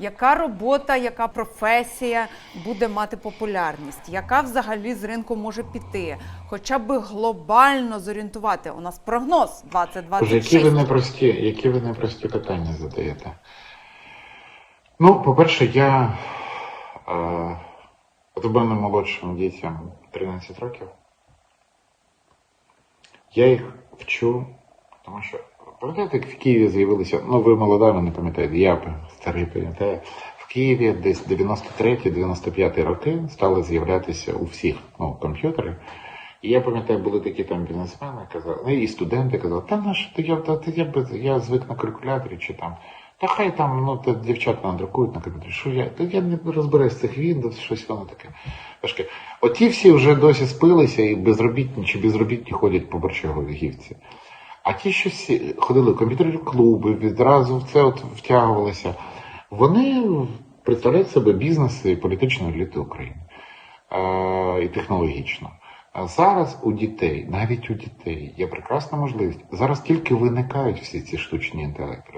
Яка робота, яка професія буде мати популярність? Яка взагалі з ринку може піти? Хоча б глобально зорієнтувати. У нас прогноз Боже, 2026. які ви непрості, які ви непрості питання задаєте. Ну, по-перше, я е, от мене молодшим дітям 13 років. Я їх вчу, тому що, пам'ятаєте, як в Києві з'явилися, ну ви молода, ви не пам'ятаєте, я старий пам'ятаю. В Києві десь 93-95 роки стали з'являтися у всіх ну, комп'ютери. І я пам'ятаю, були такі там бізнесмени, казали, ну і студенти казали, та наш, я, та я, я звик на калькуляторі чи там. Та хай там, ну, та дівчата надрукують на комп'ютері. Що я? Та я не розберусь з цих Windows, щось воно таке важке. Оті всі вже досі спилися і безробітні чи безробітні ходять по борчаговій гівці. А ті, що ходили в комп'ютерні клуби, відразу в це от втягувалися, вони представляють себе бізнеси і політичну еліту України е, і технологічно. А зараз у дітей, навіть у дітей, є прекрасна можливість. Зараз тільки виникають всі ці штучні інтелекти.